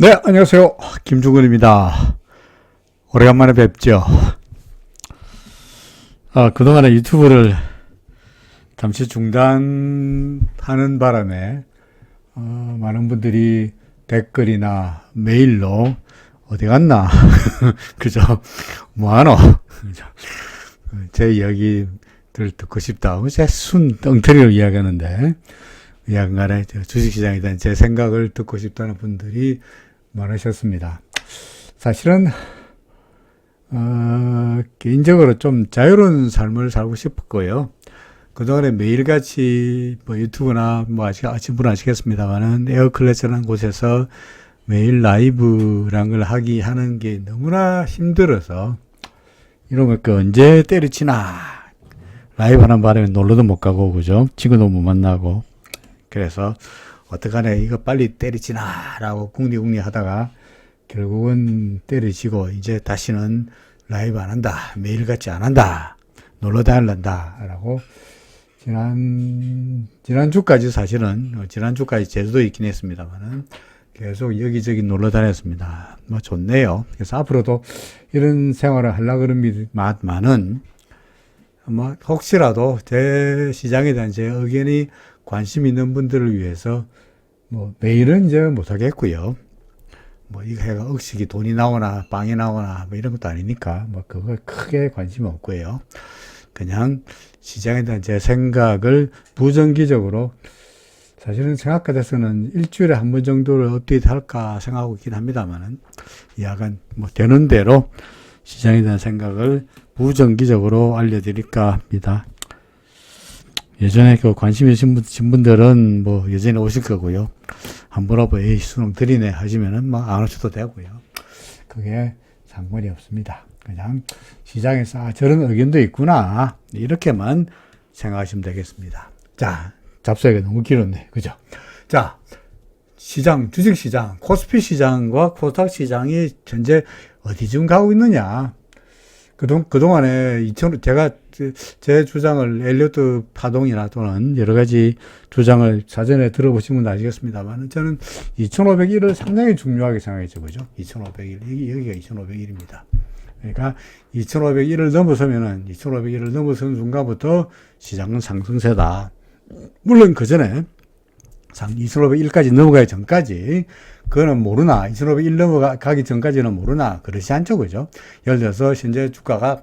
네, 안녕하세요. 김중근입니다. 오래간만에 뵙죠. 아, 그동안에 유튜브를 잠시 중단하는 바람에, 어, 많은 분들이 댓글이나 메일로 어디 갔나? 그죠? 뭐하노? 제 이야기들 듣고 싶다. 제 순 덩터리로 이야기하는데, 양간에 주식시장에 대한 제 생각을 듣고 싶다는 분들이 많으셨습니다. 사실은 어, 개인적으로 좀 자유로운 삶을 살고 싶었고요. 그동안에 매일같이 뭐 유튜브나 뭐 아시, 아신 분은 아시겠습니다만은 에어클래스라는 곳에서 매일 라이브란 걸 하기 하는 게 너무나 힘들어서 이러면 그 언제 때려치나 라이브 하는 바람에 놀러도 못 가고 그죠 친구도 못 만나고 그래서 어떡하네 이거 빨리 때리지나라고 궁리궁리 하다가 결국은 때리시고 이제 다시는 라이브 안 한다 매일같이 안 한다 놀러 다닐란다라고 지난 지난주까지 사실은 어, 지난주까지 제주도에 있긴 했습니다만은 계속 여기저기 놀러 다녔습니다. 뭐 좋네요. 그래서 앞으로도 이런 생활을 하려 그럽니다만은 뭐 혹시라도 제 시장에 대한 제 의견이 관심 있는 분들을 위해서 뭐 매일은 이제 못 하겠고요. 뭐 이거 해가 억식이 돈이 나오나 빵이 나오나 뭐 이런 것도 아니니까 뭐 그거 크게 관심 없고요. 그냥 시장에 대한 제 생각을 부정기적으로 사실은 생각같아서는 일주일에 한 번 정도를 업데이트 할까 생각하고 있긴 합니다만은 약간 뭐 되는 대로 시장에 대한 생각을 부정기적으로 알려드릴까 합니다. 예전에 그 관심 있으신 분- 분들은 뭐 예전에 오실 거고요. 한번 와보 에이 수능 드리네 하시면은 뭐안 오셔도 되고요. 그게 상관이 없습니다. 그냥 시장에서 아, 저런 의견도 있구나 이렇게만 생각하시면 되겠습니다. 자 잡수가 너무 길었네, 그죠? 자 시장 주식 시장 코스피 시장과 코스닥 시장이 현재 어디쯤 가고 있느냐? 그동, 그동안에 2000, 제가 제- 제 주장을 엘리어트 파동이나 또는 여러 가지 주장을 사전에 들어보신 분도 아시겠습니다만 저는 2501을 상당히 중요하게 생각했죠. 그죠? 2501. 여기, 여기가 2501입니다. 그러니까 2501을 넘어서면은 2501을 넘어선 순간부터 시장은 상승세다. 물론 그 전에 상 2501까지 넘어가기 전까지 그거는 모르나? 2501 넘어가기 전까지는 모르나? 그렇지 않죠 그죠? 예를 들어서 현재 주가가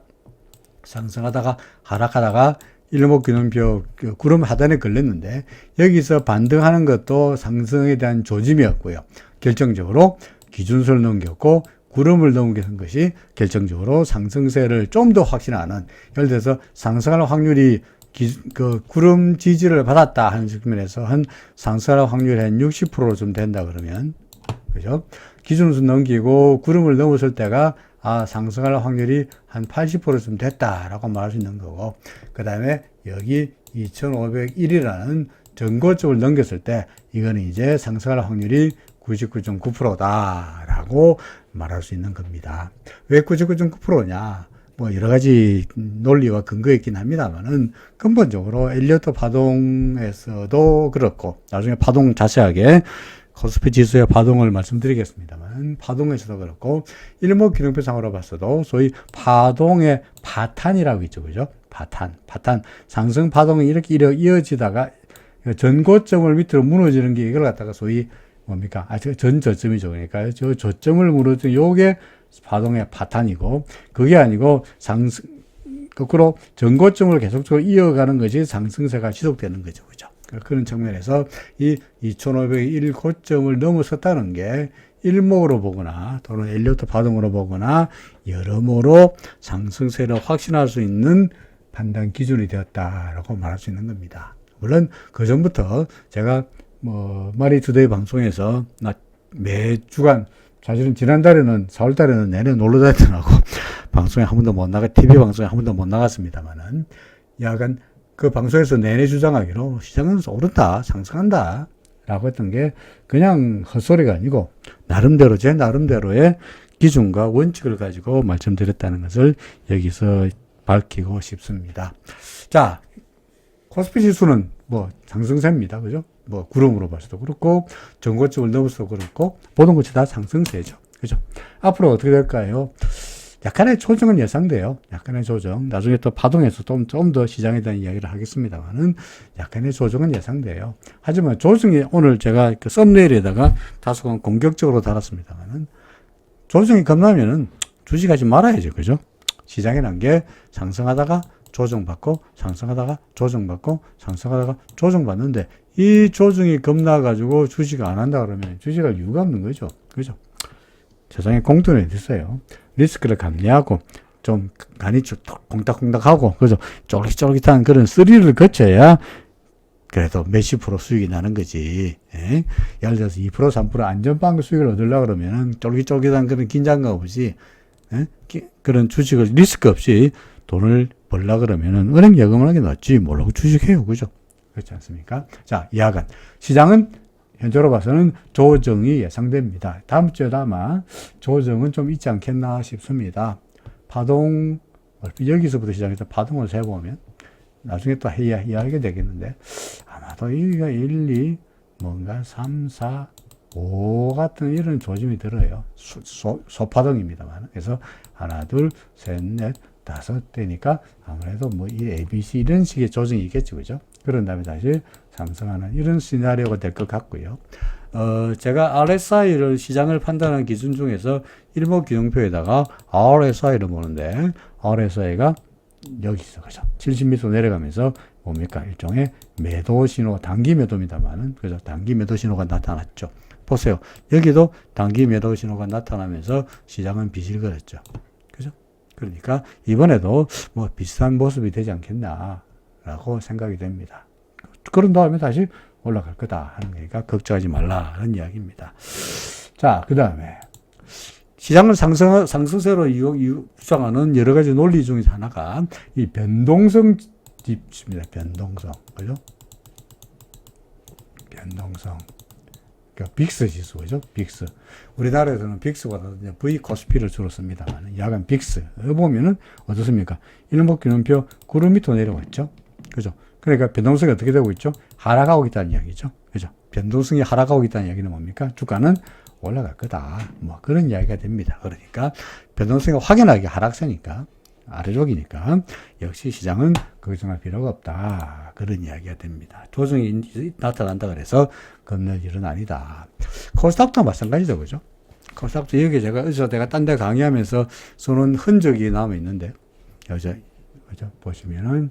상승하다가 하락하다가 일목균형표 그 구름 하단에 걸렸는데 여기서 반등하는 것도 상승에 대한 조짐이었고요. 결정적으로 기준선을 넘겼고 구름을 넘긴 것이 결정적으로 상승세를 좀 더 확신하는 예를 들어서 상승할 확률이 기, 그 구름 지지를 받았다 하는 측면에서 한 상승할 확률이 한 60%좀 된다 그러면 그죠? 기준선 넘기고 구름을 넘었을 때가 아 상승할 확률이 한 80%좀 됐다라고 말할 수 있는 거고 그 다음에 여기 2501이라는 전고점을 넘겼을 때 이거는 이제 상승할 확률이 99.9%다라고 말할 수 있는 겁니다. 왜 99.9%냐? 뭐 여러 가지 논리와 근거가 있긴 합니다만은 근본적으로 엘리어트 파동에서도 그렇고 나중에 파동 자세하게 코스피 지수의 파동을 말씀드리겠습니다만 파동에서도 그렇고 일목균형표상으로 봤어도 소위 파동의 파탄이라고 있죠. 그죠? 파탄 파탄. 상승 파동이 이렇게 이어- 이어지다가 전고점을 밑으로 무너지는 게 이걸 갖다가 소위 뭡니까? 아, 전 저점이죠. 그러니까 저 저점을 무너뜨 요게 파동의 파탄이고 그게 아니고 상승 거꾸로 전고점을 계속적으로 이어가는 것이 상승세가 지속되는 거죠. 그죠 그런 측면에서 이 2501 고점을 넘어섰다는 게 일목으로 보거나 또는 엘리어트 파동으로 보거나 여러모로 상승세를 확신할 수 있는 판단 기준이 되었다라고 말할 수 있는 겁니다. 물론 그 전부터 제가 뭐 마리 투데이 방송에서 나 매 주간 사실은 지난달에는 4월달에는 내내 놀러 다녔더라고 방송에 한 번도 못 나가 TV 방송에 한 번도 못 나갔습니다만은 약간 그 방송에서 내내 주장하기로 시장은 오른다, 상승한다. 라고 했던 게 그냥 헛소리가 아니고 나름대로 제 나름대로의 기준과 원칙을 가지고 말씀드렸다는 것을 여기서 밝히고 싶습니다. 자, 코스피 지수는 뭐 상승세입니다. 그죠? 뭐 구름으로 봐서도 그렇고 전고점을 넘어서도 그렇고 모든 것이 다 상승세죠. 그죠? 앞으로 어떻게 될까요? 약간의 조정은 예상돼요. 약간의 조정. 나중에 또 파동에서 좀, 좀 더 시장에 대한 이야기를 하겠습니다만은 약간의 조정은 예상돼요. 하지만 조정이 오늘 제가 그 썸네일에다가 다소 공격적으로 달았습니다만은 조정이 겁나면은 주식하지 말아야죠. 그죠? 시장이란 게 상승하다가 조정받고 상승하다가 조정받고 상승하다가 조정받는데 이 조정이 겁나가지고 주식 안 한다 그러면 주식할 이유가 없는 거죠. 그죠? 세상에 공통이 있어요. 리스크를 감내하고 좀 간이 좀 콩닥콩닥하고 그래서 쫄깃쫄깃한 그런 스릴을 거쳐야 그래도 몇십 프로 수익이 나는 거지. 예? 예를 들어서 2% 3% 안전빵 수익을 얻으려고 그러면은 쫄깃쫄깃한 그런 긴장감 없이 예? 기- 그런 주식을 리스크 없이 돈을 벌라 그러면은 은행 예금을 하게 낫지 뭐라고 주식해요. 그죠? 그렇지 않습니까? 자, 이하간. 시장은 현재로 봐서는 조정이 예상됩니다. 다음 주에도 아마 조정은 좀 있지 않겠나 싶습니다. 파동, 여기서부터 시작해서 파동을 세보면 나중에 또 해야, 이해하게 되겠는데 아마도 여기가 1, 2, 뭔가 3, 4, 5 같은 이런 조짐이 들어요. 소, 소, 소파동입니다만. 그래서 하나, 둘, 셋, 넷, 다섯 대니까 아무래도 뭐 이 ABC 이런 식의 조정이 있겠죠. 그죠? 그런 다음에 다시 상승하는 이런 시나리오가 될 것 같고요. 어, 제가 RSI를 시장을 판단하는 기준 중에서 일목균형표에다가 RSI를 보는데 RSI가 여기 있어. 그죠? 70m 내려가면서 뭡니까? 일종의 매도 신호, 단기 매도입니다만은, 그죠? 단기 매도 신호가 나타났죠. 보세요. 여기도 단기 매도 신호가 나타나면서 시장은 걸었죠. 그죠? 그러니까 이번에도 뭐 비슷한 모습이 되지 않겠나 라고 생각이 됩니다. 그런 다음에 다시 올라갈 거다 하는 얘기가 걱정하지 말라는 이야기입니다. 자, 그 다음에 시장을 상승, 상승세로 주장하는 여러 가지 논리 중에 하나가 이 변동성 지수입니다. 변동성. 그죠? 변동성. 그러니까 빅스 지수, 그죠? 빅스. 우리나라에서는 빅스보다 V 코스피를 주로 씁니다. 야간 빅스. 보면은 어떻습니까? 일목균형표 구름 밑으로 내려왔죠? 그죠? 그러니까 변동성이 어떻게 되고 있죠? 하락하고 있다는 이야기죠. 그죠? 변동성이 하락하고 있다는 이야기는 뭡니까? 주가는 올라갈 거다. 뭐 그런 이야기가 됩니다. 그러니까 변동성이 확연하게 하락세니까 아래쪽이니까 역시 시장은 걱정할 필요가 없다. 그런 이야기가 됩니다. 조정이 나타난다 그래서 겁낼 일은 아니다. 코스닥도 마찬가지죠. 그죠? 코스닥도 여기 제가 어디서 내가 딴 데 강의하면서 쓰는 흔적이 남아 있는데 여자? 보시면은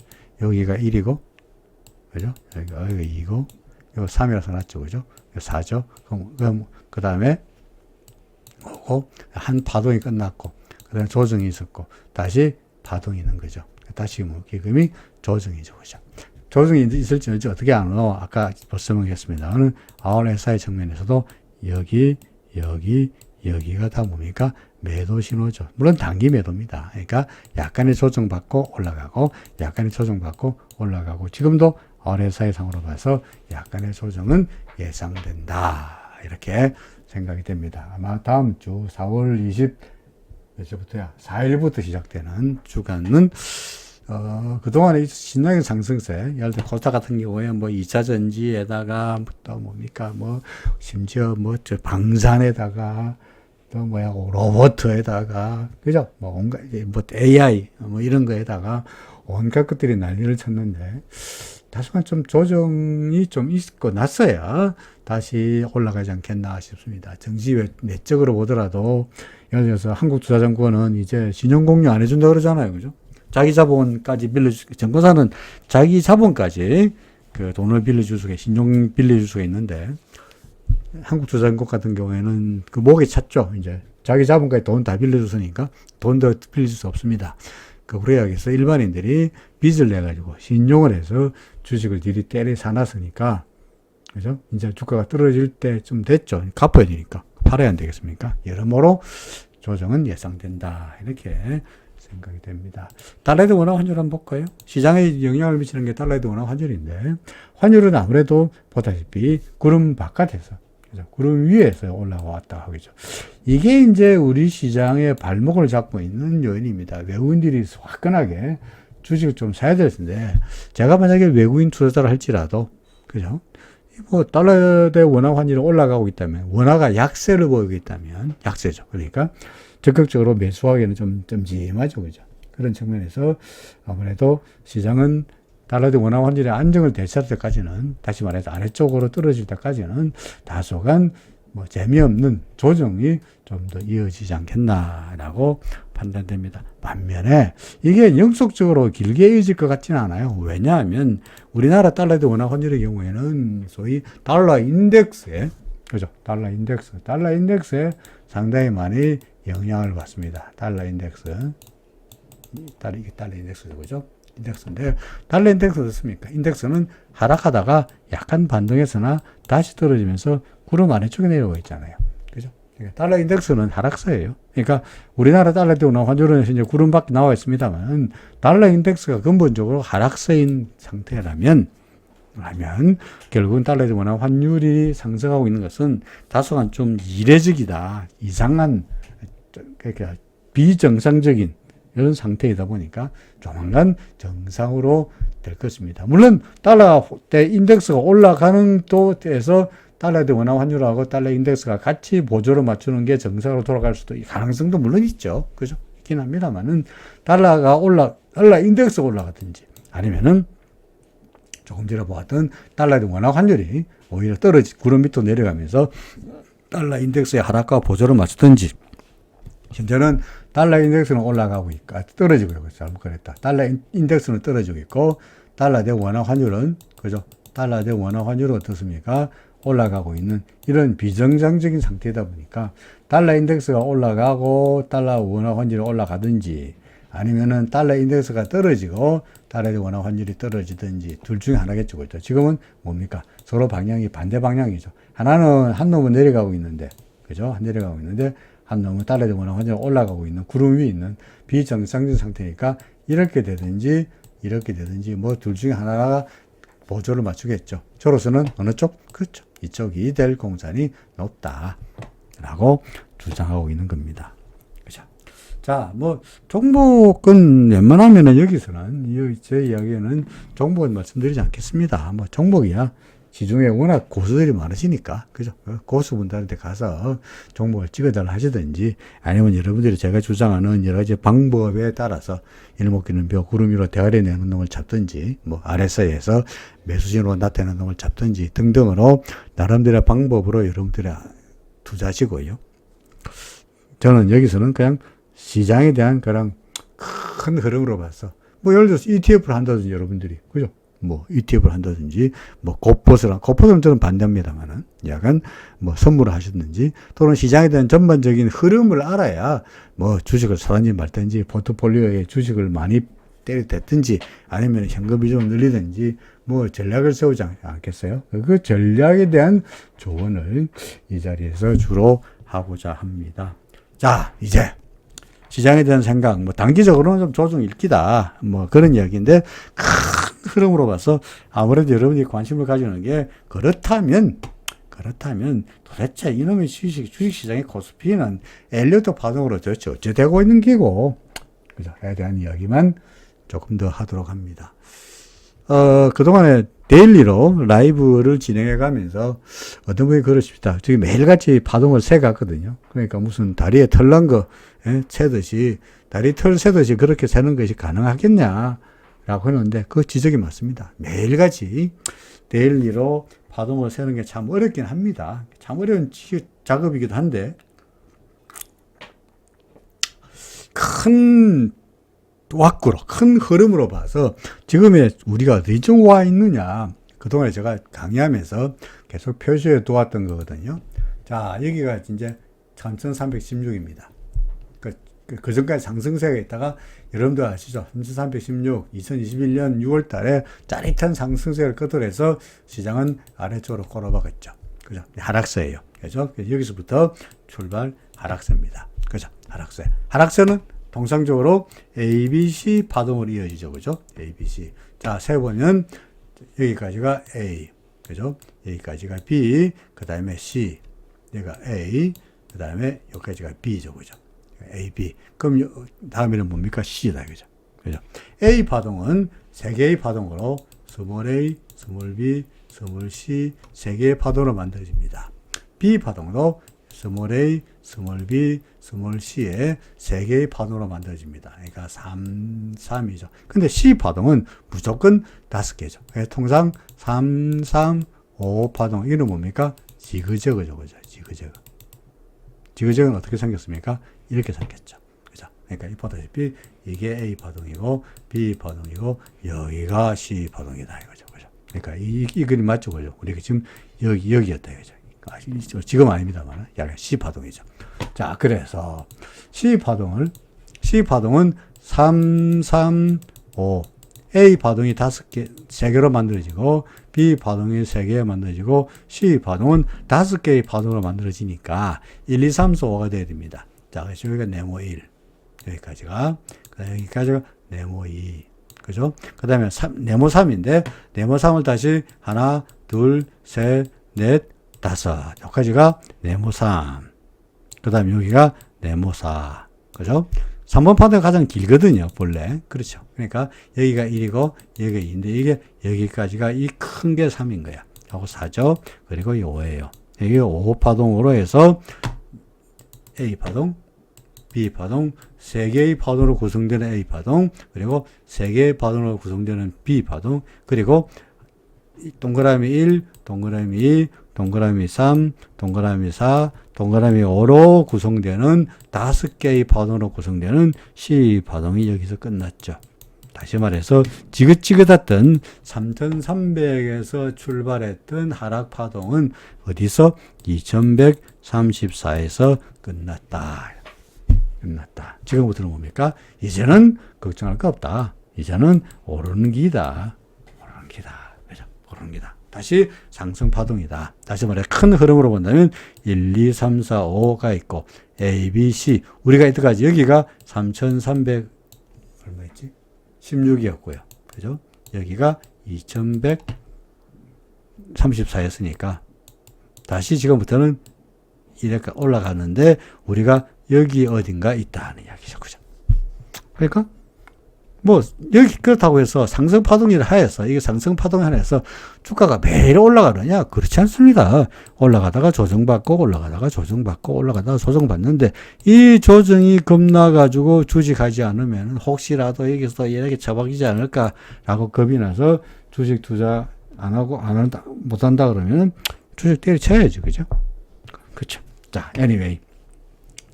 여기가 1이고 그죠? 여기가 여기가 2고 이거 3이라서 났죠. 그죠? 이거 4죠. 그럼, 그 다음에 오고 한 파동이 끝났고 그 다음에 조정이 있었고 다시 파동이 있는 거죠. 다시 뭐 기금이 조정이죠, 그죠? 조정이 있을지 어찌 어떻게 아노? 아까 설명했습니다. 오늘 RSI 측면에서도 여기, 여기, 여기가 다 뭡니까? 매도 신호죠. 물론 단기 매도입니다. 그러니까 약간의 조정받고 올라가고, 약간의 조정받고 올라가고, 지금도 RSI 상으로 봐서 약간의 조정은 예상된다. 이렇게 생각이 됩니다. 아마 다음 주 4월 20, 몇주부터야? 4일부터 시작되는 주간은, 어, 그동안에 신나게 상승세, 예를 들어 코스닥 같은 경우에 뭐 2차 전지에다가 또 뭡니까, 뭐, 심지어 뭐, 저 방산에다가 또 뭐야, 로버트에다가, 그죠? 뭐, 온갖, 뭐, AI, 뭐 이런 거에다가 온갖 것들이 난리를 쳤는데, 다소간 좀 조정이 좀 있고 났어야 다시 올라가지 않겠나 싶습니다. 정지 외- 내적으로 보더라도 예를 들어서 한국투자정권은 이제 신용공유 안 해준다 그러잖아요. 그죠? 자기 자본까지 빌려주, 정권사는 자기 자본까지 그 돈을 빌려줄 수가, 신용 빌려줄 수가 있는데 한국투자정권 같은 경우에는 그 목에 찼죠. 이제 자기 자본까지 돈 다 빌려줬으니까 돈 더 빌려줄 수 없습니다. 그 그래야겠어. 일반인들이 빚을 내가지고 신용을 해서 주식을 들이 때려 사놨으니까, 그죠? 이제 주가가 떨어질 때좀 됐죠. 갚아야 되니까. 팔아야 안 되겠습니까? 여러모로 조정은 예상된다. 이렇게 생각이 됩니다. 달러의 원화 환율 한번 볼까요? 시장에 영향을 미치는 게 달러의 원화 환율인데, 환율은 아무래도 보다시피 구름 바깥에서, 그죠? 구름 위에서 올라왔다 하겠죠. 이게 이제 우리 시장의 발목을 잡고 있는 요인입니다. 외국인들이 화끈하게 주식을 좀 사야 될 텐데, 제가 만약에 외국인 투자자를 할지라도, 그죠? 뭐, 달러 대 원화 환율이 올라가고 있다면, 원화가 약세를 보이고 있다면, 약세죠. 그러니까, 적극적으로 매수하기에는 좀 찜찜하죠. 그죠? 그런 측면에서 아무래도 시장은 달러 대 원화 환율의 안정을 되찾을 때까지는, 다시 말해서 아래쪽으로 떨어질 때까지는 다소간 뭐 재미없는 조정이 좀 더 이어지지 않겠나라고 판단됩니다. 반면에 이게 영속적으로 길게 이어질 것 같지는 않아요. 왜냐하면 우리나라 달러 대 원화 환율의 경우에는 소위 달러 인덱스에 그죠? 달러 인덱스, 달러 인덱스에 상당히 많이 영향을 받습니다. 달러 인덱스, 달러 이게 달러 인덱스죠, 그죠? 인덱스인데 달러 인덱스 어떻습니까? 인덱스는 하락하다가 약간 반등했으나 다시 떨어지면서 구름 아래쪽에 내려오고 있잖아요. 그죠? 그러니까 달러 인덱스는 하락세예요. 그러니까 우리나라 달러 대 원화 환율은 이제 구름 밖에 나와 있습니다만 달러 인덱스가 근본적으로 하락세인 상태라면 라면 결국은 달러 대 원화 환율이 상승하고 있는 것은 다소간 좀 이례적이다. 이상한 그러니까 비정상적인 이런 상태이다 보니까 조만간 정상으로 될 것입니다. 물론 달러 대 인덱스가 올라가는 또에서 달러 대 원화 환율하고 달러 인덱스가 같이 보조를 맞추는 게 정상으로 돌아갈 수도 있- 가능성도 물론 있죠. 그죠? 있긴 합니다만은 달러가 올라 달러 인덱스가 올라가든지 아니면은 조금 전에 보았던 달러 대 원화 환율이 오히려 떨어지 구름 밑으로 내려가면서 달러 인덱스의 하락과 보조를 맞추든지 현재는 달러 인덱스는 올라가고 있고, 아, 떨어지고 있고, 잘못 그랬다. 달러 인- 인덱스는 떨어지고 있고, 달러 대 원화 환율은, 그죠? 달러 대 원화 환율은 어떻습니까? 올라가고 있는 이런 비정상적인 상태이다 보니까, 달러 인덱스가 올라가고, 달러 원화 환율이 올라가든지, 아니면은 달러 인덱스가 떨어지고, 달러 대 원화 환율이 떨어지든지, 둘 중에 하나겠죠. 그죠? 지금은 뭡니까? 서로 방향이 반대 방향이죠. 하나는 한 놈은 내려가고 있는데, 그죠? 내려가고 있는데, 한 놈은 원화 환율 올라가고 있는 구름 위에 있는 비정상적 상태니까 이렇게 되든지 이렇게 되든지 뭐 둘 중에 하나가 보조를 맞추겠죠. 저로서는 어느 쪽? 그렇죠. 이쪽이 될 공산이 높다 라고 주장하고 있는 겁니다. 그죠. 자, 뭐 종목은 웬만하면은 여기서는 이- 제 이야기에는 종목은 말씀드리지 않겠습니다. 뭐 종목이야 시중에 워낙 고수들이 많으시니까 그죠 그 고수분들한테 가서 종목을 찍어달라 하시든지 아니면 여러분들이 제가 주장하는 여러 가지 방법에 따라서 일목기는 벼 구름 위로 대가리 내는 놈을 잡든지 뭐 RSI에서 매수신으로 나타내는 놈을 잡든지 등등으로 나름대로의 방법으로 여러분들이 투자하시고요 저는 여기서는 그냥 시장에 대한 그런 큰 흐름으로 봐서 뭐 예를 들어서 ETF를 한다든지 여러분들이 그죠? 뭐 ETF를 한다든지 뭐 고퍼스랑 고퍼스는 저는 반대합니다만은 약간 뭐 선물을 하시든지 또는 시장에 대한 전반적인 흐름을 알아야 뭐 주식을 사든지 말든지 포트폴리오에 주식을 많이 때려댔든지 아니면 현금 비중을 늘리든지 뭐 전략을 세우지 않- 않겠어요? 그 전략에 대한 조언을 이 자리에서 주로 하고자 합니다. 자, 이제 시장에 대한 생각, 뭐 단기적으로는 좀 조정 일기다, 뭐 그런 이야기인데 큰 흐름으로 봐서 아무래도 여러분이 관심을 가지는 게 그렇다면 그렇다면 도대체 이놈의 주식 주식시장의 코스피는 엘리어트 파동으로 도대체 어째 되고 있는 기고 그죠?에 대한 이야기만 조금 더 하도록 합니다. 어, 그동안에 데일리로 라이브를 진행해 가면서 어떤 분이 그러십니다. 저기 매일같이 파동을 새 갔거든요. 그러니까 무슨 다리에 털난 거, 예, 채듯이, 다리 털 새듯이 그렇게 새는 것이 가능하겠냐? 라고 하는데 그 지적이 맞습니다. 매일같이 데일리로 파동을 세는 게 참 어렵긴 합니다. 참 어려운 지- 작업이기도 한데, 큰 왁구로 큰 흐름으로 봐서 지금의 우리가 어디쯤 와 있느냐 그동안에 제가 강의하면서 계속 표시해 두었던 거거든요 자 여기가 이제 3316입니다 그, 그, 그 전까지 상승세가 있다가 여러분들 아시죠 3316 2021년 6월 달에 짜릿한 상승세를 끝으로해서 시장은 아래쪽으로 꼬라박았죠 그죠 하락세예요 그죠 여기서부터 출발 하락세입니다 그죠 하락세 하락세는 통상적으로 ABC 파동으로 이어지죠. 그죠? ABC. 자, 세보면 여기까지가 A. 그죠? 여기까지가 B. 그 다음에 C. 여기가 A. 그 다음에 여기까지가 B죠. 그죠? A, B. 그럼 요- 다음에는 뭡니까? C다. 그죠? 그죠? A 파동은 세 개의 파동으로 스몰 a, 스몰 b, 스몰 c 세 개의 파동으로 만들어집니다. B 파동도 스몰 a, 스몰 b, 스몰 c의 세 개의 파동으로 만들어집니다. 그러니까 3, 3이죠. 근데 C 파동은 무조건 다섯 개죠. 통상 3, 3, 5 파동 이는 뭡니까? 지그저그죠. 그죠? 지그저그. 지그저그는 어떻게 생겼습니까? 이렇게 생겼죠. 그죠? 그러니까 이 보다시피 이게 A 파동이고 B 파동이고 여기가 C 파동이다 이거죠. 그죠? 그러니까 이, 이 그림 맞죠? 그죠? 우리가 지금 여기 여기였다 이거죠. 아, 이- 지금 아닙니다만 약간 C 파동이죠. 자, 그래서 C 파동을 C 파동은 3, 3, 5 A 파동이 다섯 개, 세 개로 만들어지고, B 파동이 세 개로 만들어지고, C 파동은 다섯 개의 파동으로 만들어지니까, 1, 2, 3, 4, 5가 돼야 됩니다. 자, 그래서 여기가 네모 1. 여기까지가. 그 다음에 여기까지가 네모 2. 그죠? 그 다음에 네모 3인데, 네모 3을 다시 하나, 둘, 셋, 넷, 다섯. 여기까지가 네모 3. 그 다음에 여기가 네모 4. 그죠? 3번 파동이 가장 길거든요, 본래. 그렇죠. 그러니까 여기가 1이고 여기가 2인데 이게 여기까지가 이 큰 게 3인 거야. 하고 4죠. 그리고 이 5예요. 이게 5 파동으로 해서 A 파동, B 파동, 세 개의 파동으로 구성되는 A 파동, 그리고 세 개의 파동으로 구성되는 B 파동, 그리고 이 동그라미 1, 동그라미 2, 동그라미 3, 동그라미 4, 동그라미 5로 구성되는 다섯 개의 파동으로 구성되는 C 파동이 여기서 끝났죠. 다시 말해서 지긋지긋했던 3300에서 출발했던 하락 파동은 어디서 2134에서 끝났다. 끝났다. 지금부터는 뭡니까? 이제는 걱정할 거 없다. 이제는 오르는 기다. 오르는 기다. 그죠? 오르는 기다. 다시 상승 파동이다. 다시 말해 큰 흐름으로 본다면 1, 2, 3, 4, 5가 있고 A, B, C 우리가 이때까지 여기가 3,300 얼마였지? 16이었고요. 그죠? 여기가 2,134였으니까 다시 지금부터는 이렇게 올라가는데 우리가 여기 어딘가 있다는 이야기죠. 그죠? 그러니까 뭐 여기 그렇다고 해서 상승 파동이라 하여서 이게 상승 파동이 하나여서 주가가 매일 올라가느냐 그렇지 않습니다. 올라가다가 조정받고 올라가다가 조정받고 올라가다가 조정받는데 이 조정이 겁나 가지고 주식하지 않으면 혹시라도 여기서 이렇게 처박이지 않을까라고 겁이 나서 주식 투자 안 하고 안 한다 못 한다 그러면 주식 때려쳐야죠. 그죠? 그렇죠. 자, anyway.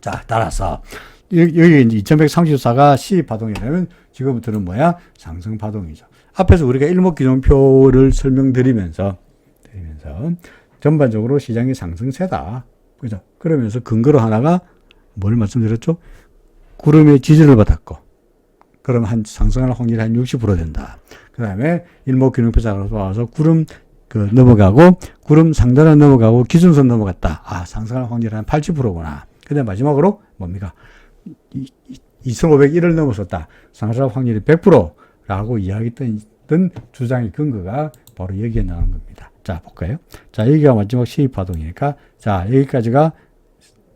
자, 따라서 여기 이제 2134가 C 파동이라면 지금부터는 뭐야? 상승 파동이죠. 앞에서 우리가 일목기종표를 설명드리면서 드리면서 전반적으로 시장이 상승세다. 그죠? 그러면서 근거로 하나가 뭘 말씀드렸죠? 구름의 지지를 받았고 그럼 한 상승할 확률이 한 60% 된다. 그 다음에 일목균형표 자료로 와서 구름 그 넘어가고 구름 상단을 넘어가고 기준선 넘어갔다. 아 상승할 확률이 한 80%구나. 근데 마지막으로 뭡니까? 2501을 넘어섰다. 상승할 확률이 100%라고 이야기했던 주장의 근거가 바로 여기에 나오는 겁니다. 자, 볼까요? 자, 여기가 마지막 시입 파동이니까, 자, 여기까지가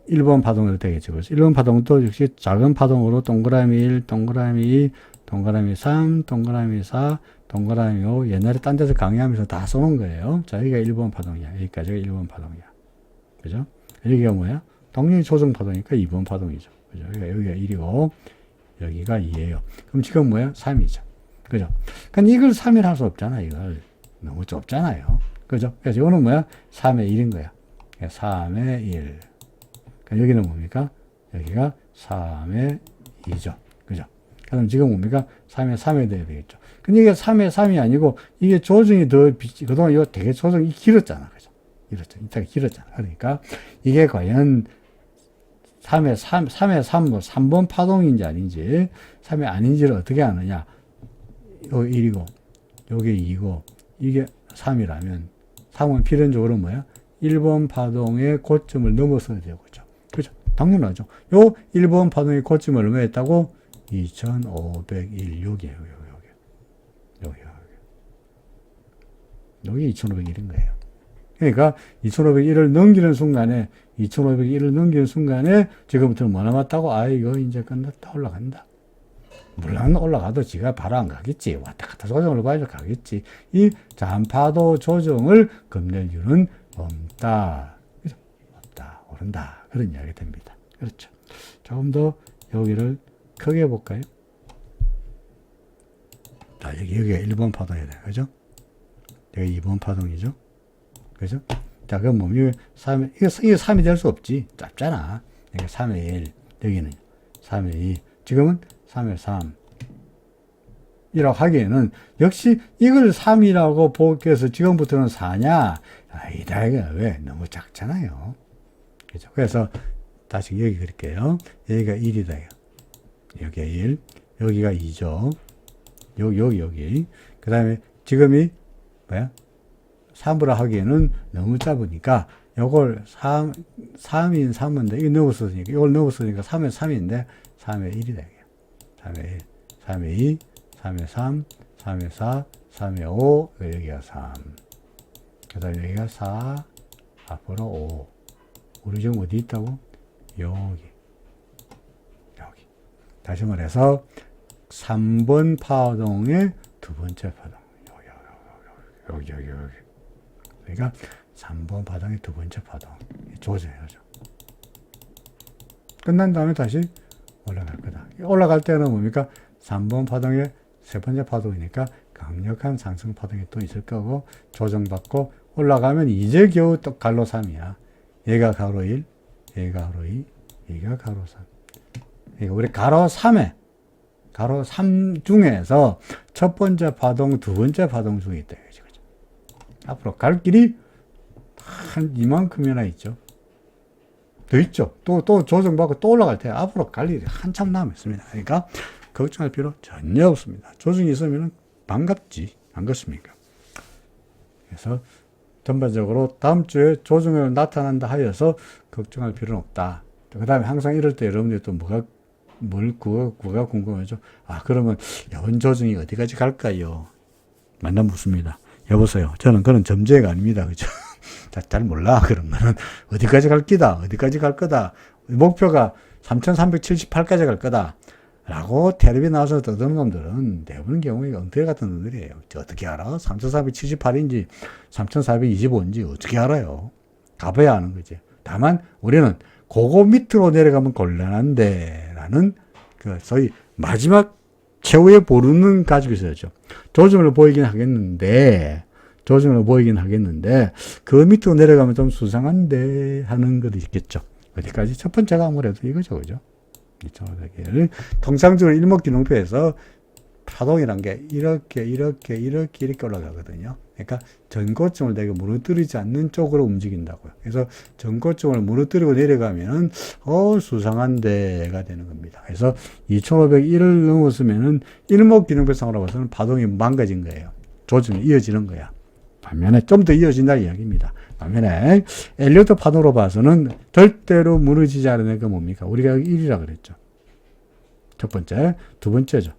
1번 파동으로 되겠죠. 그래서 1번 파동도 역시 작은 파동으로 동그라미 1, 동그라미 2, 동그라미 3, 동그라미 4, 동그라미 5. 옛날에 딴 데서 강의하면서 다 써놓은 거예요. 자, 여기가 1번 파동이야. 여기까지가 1번 파동이야. 그죠? 여기가 뭐야? 당연히 조정 파동이니까 2번 파동이죠. 그죠? 여기가, 여기가 1이고, 여기가 2예요. 그럼 지금 뭐야? 3이죠. 그죠? 근데 이걸 3일 할수 없잖아, 이걸. 너무 좁잖아요. 그죠? 그래서 이거는 뭐야? 3의 1인 거야. 3의 1. 그러니까 여기는 뭡니까? 여기가 3의 2죠. 그럼 지금 뭡니까? 3의 3이 돼야 되겠죠. 근데 이게 3의 3이 아니고, 이게 조정이 더, 비- 그동안 이거 되게 조정이 길었잖아. 그죠? 길었죠. 이차가 길었잖아. 그러니까, 이게 과연 3의 3, 3의 3, 뭐 3번 파동인지 아닌지, 3의 아닌지를 어떻게 아느냐. 여기 1이고, 여기 2고, 이게 3이라면, 3은 필연적으로 뭐야? 1번 파동의 고점을 넘어서야 되고, 그죠? 당연하죠. 요 1번 파동의 고점을 얼마였다고? 2501, 여기에요, 여기, 여기. 여기, 여기. 여기 2501인 거예요. 그러니까 2501을 넘기는 순간에 2501을 넘기는 순간에 지금부터는 뭐 남았다고? 아 이거 이제 끝났다 올라간다. 물론 올라가도 지가 바로 안 가겠지. 왔다 갔다 조정을 봐야 가겠지. 이 잔파도 조정을 겁낼 이유는 없다. 없다. 오른다. 그런 이야기 됩니다. 그렇죠. 조금 더 여기를 크게 볼까요? 자, 여기, 여기가 1번 파동이야. 그죠? 여기 2번 파동이죠? 그죠? 자, 그럼 뭐, 이거 3, 이거, 이거 3이 될 수 없지. 짧잖아. 여기 3의 1, 여기는 3의 2. 지금은 3의 3. 이라고 하기에는 역시 이걸 3이라고 보기에서 지금부터는 4냐? 아니다. 이거 왜? 너무 작잖아요. 그죠? 그래서 다시 여기 그릴게요. 여기가 1이다. 여기가 1. 여기가 2죠. 여기, 여기, 여기. 그 다음에 지금이 뭐야? 3으로 하기에는 너무 짧으니까 요걸 3, 3인 3인데 이거 넣었으니까 이걸 넣었으니까 3에 3인데 3에 1이다. 3에 1, 3에 2, 3에 3, 3에 4, 3에 5, 여기가 3. 그 다음에 여기가 4, 앞으로 5. 우리 지금 어디 있다고? 여기. 다시 말해서 3번 파동의 두 번째 파동. 여기, 여기, 여기, 여기. 그러니까 3번 파동의 두 번째 파동. 조정해야죠. 끝난 다음에 다시 올라갈 거다. 올라갈 때는 뭡니까? 3번 파동의 세 번째 파동이니까 강력한 상승 파동이 또 있을 거고 조정받고 올라가면 이제 겨우 또 갈로 3이야. 얘가 가로 1, 얘가 가로 2, 얘가 가로 3. 그러니까 우리 가로 3에 가로 3 중에서 첫 번째 파동, 두 번째 파동 중에 있다. 그죠? 앞으로 갈 길이 한 이만큼이나 있죠. 더 있죠. 또, 또 조정받고 또 올라갈 때 앞으로 갈 일이 한참 남았습니다. 그러니까 걱정할 필요 전혀 없습니다. 조정이 있으면 반갑지. 안 그렇습니까? 그래서 전반적으로 다음 주에 조정이 나타난다 하여서 걱정할 필요는 없다. 그 다음에 항상 이럴 때 여러분들이 또 뭐가, 뭘, 구가, 구가 궁금하죠? 아, 그러면 연 조정이 어디까지 갈까요? 만나 묻습니다. 여보세요. 저는 그런 점쟁이가 아닙니다. 그죠? 자, 잘 몰라. 그러면은 어디까지 갈 기다. 어디까지 갈 거다. 목표가 3378까지 갈 거다. 라고 텔레비 나와서 떠드는 놈들은 대부분 경우에 엉터리 같은 놈들이에요. 저 어떻게 알아? 3478인지 3425인지 어떻게 알아요? 가봐야 아는 거지. 다만 우리는 그거 밑으로 내려가면 곤란한데 라는 그 소위 마지막 최후의 보루는 가지고 있어야죠. 조정을 보이긴 하겠는데 조정을 보이긴 하겠는데 그 밑으로 내려가면 좀 수상한데 하는 것도 있겠죠. 어디까지 첫 번째가 아무래도 이거죠, 그죠? 2,500일. 통상적으로 일목균형표에서 파동이란 게 이렇게 이렇게 이렇게 이렇게 올라가거든요. 그러니까 전고점을 내가 무너뜨리지 않는 쪽으로 움직인다고요. 그래서 전고점을 무너뜨리고 내려가면은 어 수상한 데가 되는 겁니다. 그래서 2,501을 넘었으면은 일목균형표상으로 봐서는 파동이 망가진 거예요. 조정이 이어지는 거야. 반면에 좀 더 이어진다 이야기입니다. 반면에 엘리어트 파동으로 봐서는 절대로 무너지지 않는 게 뭡니까? 우리가 1이라 그랬죠. 첫 번째, 두 번째죠.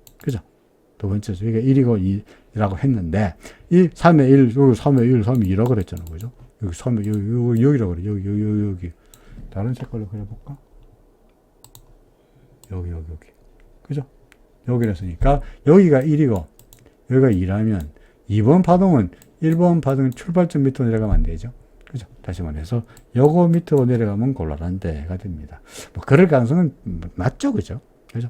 두 번째죠. 이게 1이고 2라고 했는데, 이 3의 1, 여기 3의 1, 3의 2라고 그랬잖아요. 그죠? 여기 3의, 여기, 여기, 여기 라고 그래. 여기, 여기, 여기, 여기. 다른 색깔로 그려볼까? 여기, 여기, 여기. 그죠? 여기랬으니까, 여기가 1이고, 여기가 2라면, 2번 파동은 1번 파동 출발점 밑으로 내려가면 안 되죠. 그죠? 다시 말해서 요거 밑으로 내려가면 곤란한 데가 됩니다. 뭐 그럴 가능성은 낮죠. 그죠? 그죠?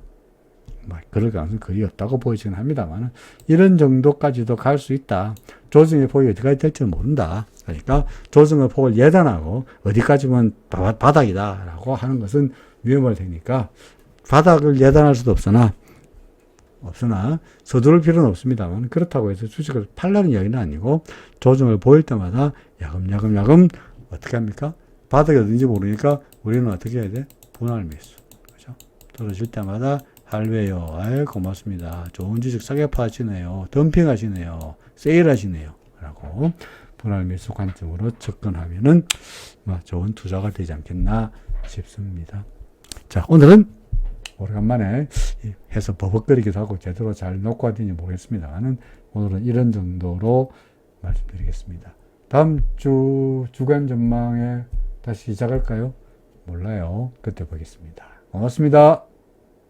뭐 그럴 가능성은 거의 없다고 보이지는 합니다만 이런 정도까지도 갈 수 있다. 조정의 폭이 어디까지 될지 모른다. 그러니까 조정의 폭을 예단하고 어디까지면 바, 바닥이다라고 하는 것은 위험할 테니까 바닥을 예단할 수도 없으나 없으나 서두를 필요는 없습니다만 그렇다고 해서 주식을 팔라는 이야기는 아니고 조정을 보일 때마다 야금야금 야금 어떻게 합니까? 바닥이 어딘지 모르니까 우리는 어떻게 해야 돼? 분할 매수. 그죠? 떨어질 때마다 할배요. 아유 고맙습니다. 좋은 주식 싸게 파시네요. 덤핑 하시네요. 세일 하시네요. 라고 분할 매수 관점으로 접근하면은 뭐 좋은 투자가 되지 않겠나 싶습니다. 자, 오늘은 오래간만에 해서 버벅거리기도 하고 제대로 잘 놓고 왔는지 모르겠습니다만은 오늘은 이런 정도로 말씀드리겠습니다. 다음 주 주간 전망에 다시 시작할까요? 몰라요. 그때 보겠습니다. 고맙습니다.